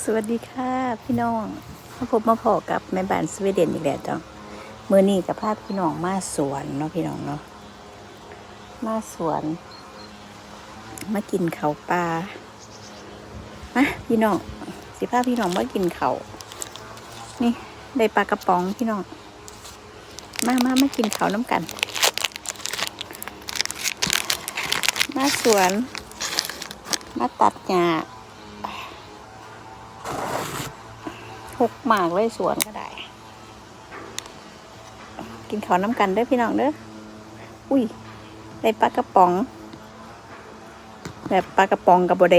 สวัสดีค่ะพี่น้องมาพบมาพอกับแม่บ้านสวีเดนอีกแล้วจ้ะเมื่อนี้กับภาพพี่น้องมาสวนเนาะพี่น้องเนาะมาสวน มากินเขาปลามาพี่น้องสิพาพพี่น้องมากินเขานี่ได้ปลากระป๋องพี่น้องมามามากินเขาน้ำกัน มาสวน มาตัดหญ้า หกหมากเลยสวนก็ได้ กินข้าวน้ำกันเด้อพี่น้องเด้ออุ้ยได้ปลากระป๋อง แบบปลากระป๋องกับบได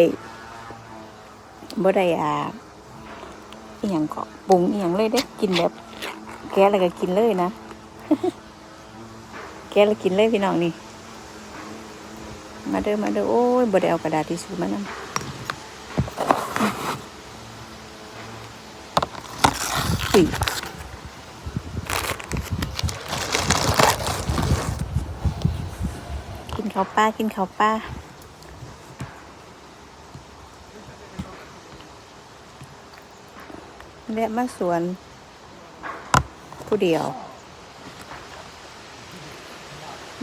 บไดอ่าอหย่างก็ปรุงอหย่างเลยเด้อกินแบบ แกะแล้วก็กินเลยนะ แกะแล้วกินเลยพี่น้องนี่มาเด้อมาเด้อโอ้ยบไดเอากระดาษทิชชู่มานั่อุ้ ยกินข้าวปลากินข้าวปลาแวะมาสวน ผู้เดียว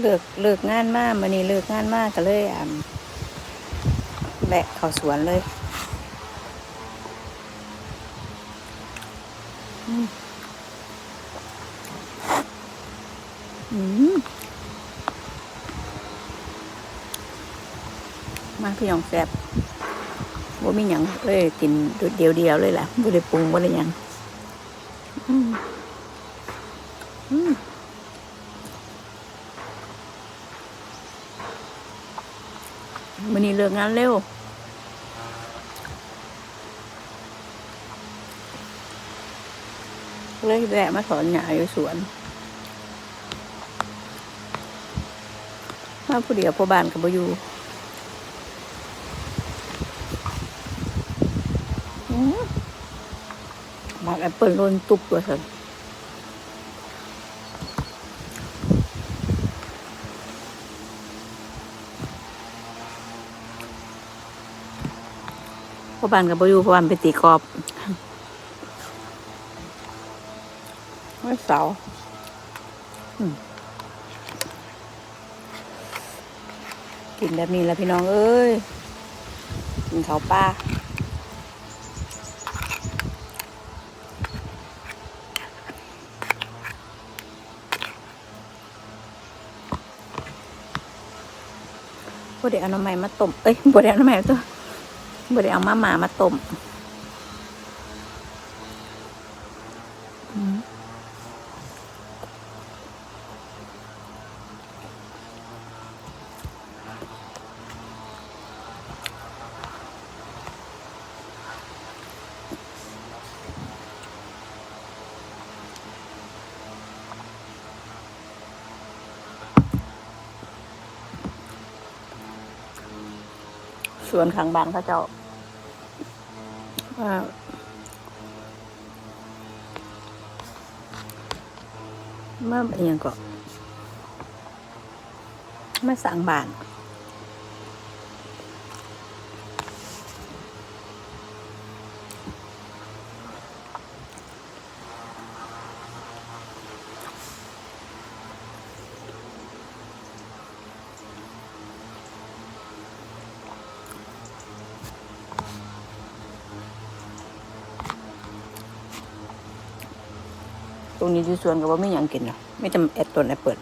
เลิกเลิกงานมากมันนี้เลิกงานมากก็เลยอะแวะเข้าสวนเลย มาพี่น้องแซ่บบ่มีหยังเลยกินเดียวเดียวเลยแหละบ่ได้ปรุงบ่ได้หยังอืมอืมมื้อนี้เลิกงานเร็ว เลยแวะมาถอนหญ้าอยู่สวน มาผู้เดียวพ่อบ้านก็บ่อยู่อืมหมากแอปเปิลโรนตุบเลยสิพ่อบ้านกับบอยู่พ่อบ้านไปตีกรอบ วันเสาร์อืมกินแบบนี้แล้วพี่น้องเอ้ย กินข้าวปลาบ่ได้เอาน้ำใหม่มาต้ม เอ้ยบ่ได้เอาน้ำใหม่มาตัวบ่ได้เอามาหมามาต้ม สวนข้างบ้านพระเจ้าว่าเมื่ออหยังก็มาสั่งบ้าน งนี้ที่สวนก็ว่าไม่ยังกินหรอกไม่จำแอดต้นแอปเปิล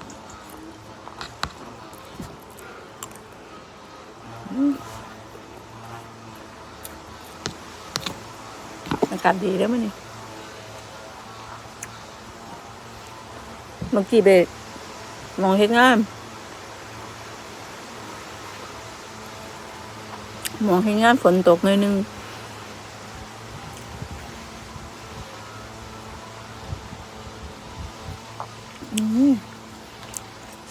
อืมอากาศดีแล้วมั้ยนี่เมื่อกี้ไปมองเห็นงานมองเห็นงานฝนตกหน่อยนึง อืม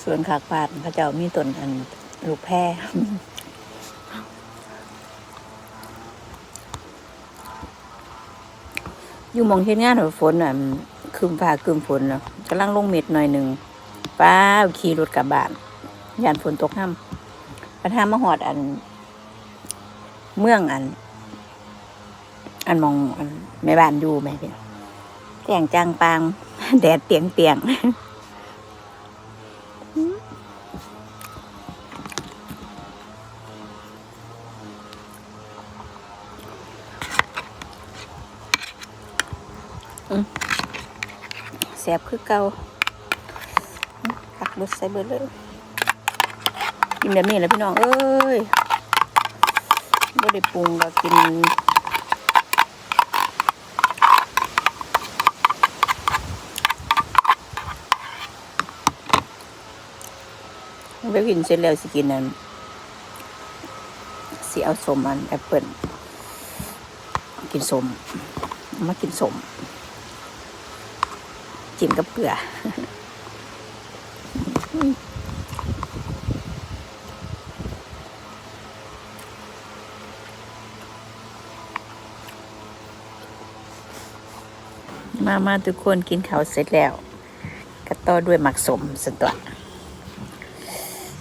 ส่วนขากปาดพระเจ้ามีต้นอันลูกแพรอยู่มองเฮ็ดงานฝนอะคืมฟ้าคืมฝนเนาะกำลังลงเม็ดหน่อยหนึ่งป้าขี่รถกลับบ้านยานฝนตกห้ำปัญหามหอดอัน เมืองอัน อันมองอันแม่บ้านอยู่ไหมพี่น้องแต่งจางปาง แดดเตียงเตียง แสบคือเก่าผักรสใส่เบิดเลยกินแบบนี้แหล้วพี่น้อง เอ้ยบ่ได้ปรุงก็กินไปกินเสร็จแล้วสิกินนั่นสิเอาสมอันแอปเปิลกินสมมากินสม จิ้มกับเกลือมามาทุกคนกินข้าวเสร็จแล้วก็ต่อด้วยหมักสมสตัว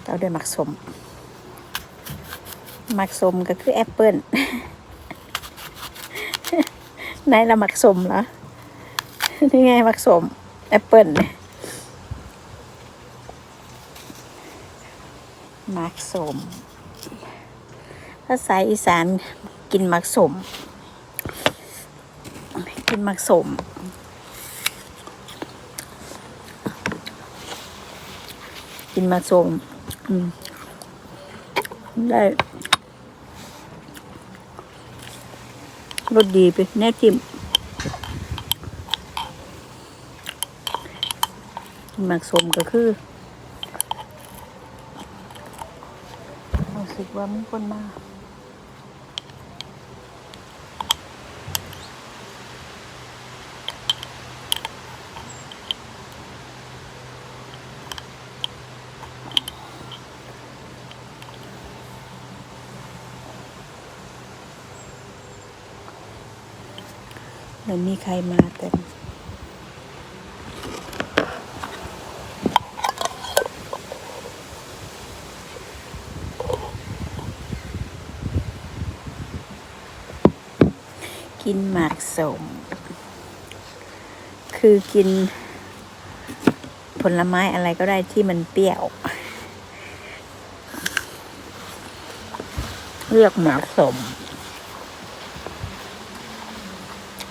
ต่อด้วยหมักสมหมักสมก็คือแอปเปิ้ลไหนละหมักสมเหรอนี่ไงหมักสม แอปเปิลหมักสมภาษาอีสานกินมักสม กินมักสมกินมักสมอืมได้รสดีไปแน่ทิมกิน หมักสมก็คือรู้สึกว่ามีคนมาหรือมีใครมาแต่ กินหมากสม คือกิน ผลไม้อะไรก็ได้ที่มันเปรี้ยวเลือกหมากสม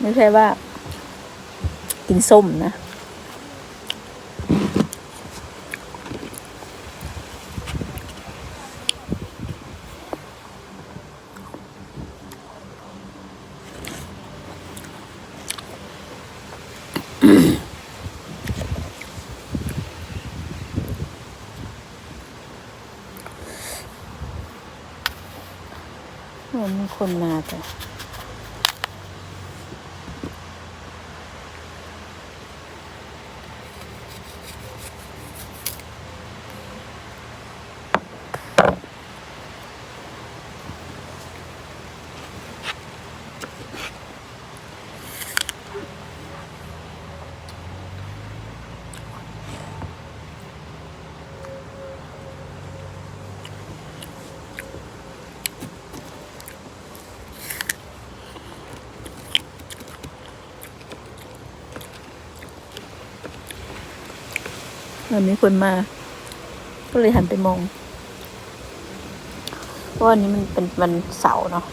ไม่ใช่ว่า กินส้มนะ เหมือนมีคนมาแต่ มันมีคนมา ก็เลยหันไปมองเพราะวันนี้มันเป็นวันเสาร์เนาะ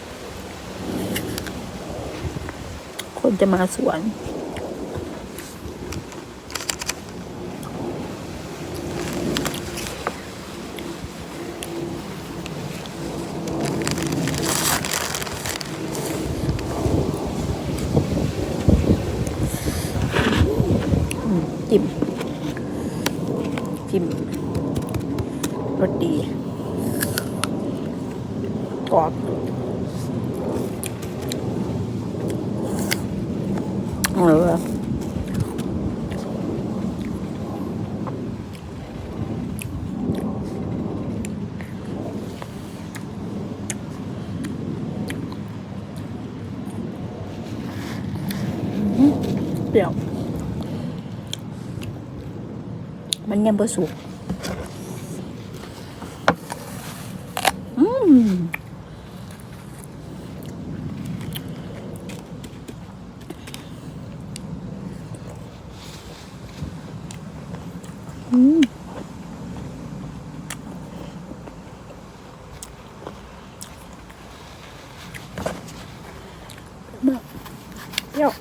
คนจะมาสวน อืมจิ้ม จิ้มรสดีกรอบ อร่อยว่ะอื้อเปรี้ยว มันยังบ่สุก อืม เดี๋ยว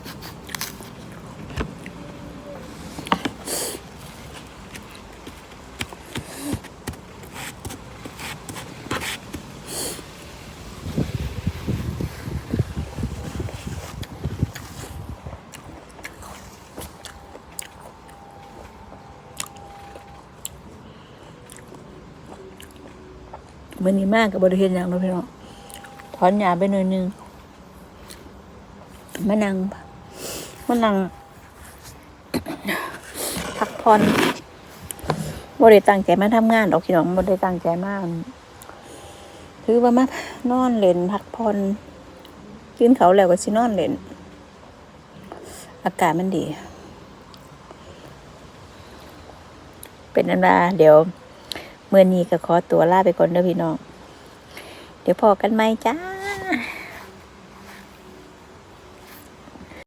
มันนี้มากกับบริเวณอย่างเราพี่น้องถอนหญ้าไปหน่อยนึง มานั่งมานั่งพักผ่อนบ่ได้ตั้งใจมาทำงานดอกพี่น้องบ่ได้ตั้งใจมากถือว่ามานอนเล่นพักผ่อนกินเขาแล้วก็สินอนเล่นอากาศมันดี เป็นอันว่าเดี๋ยวเมื่อนี้ก็ขอตัวลาไปก่อนเด้อพี่น้อง เดี๋ยวพอกันไหมจ้า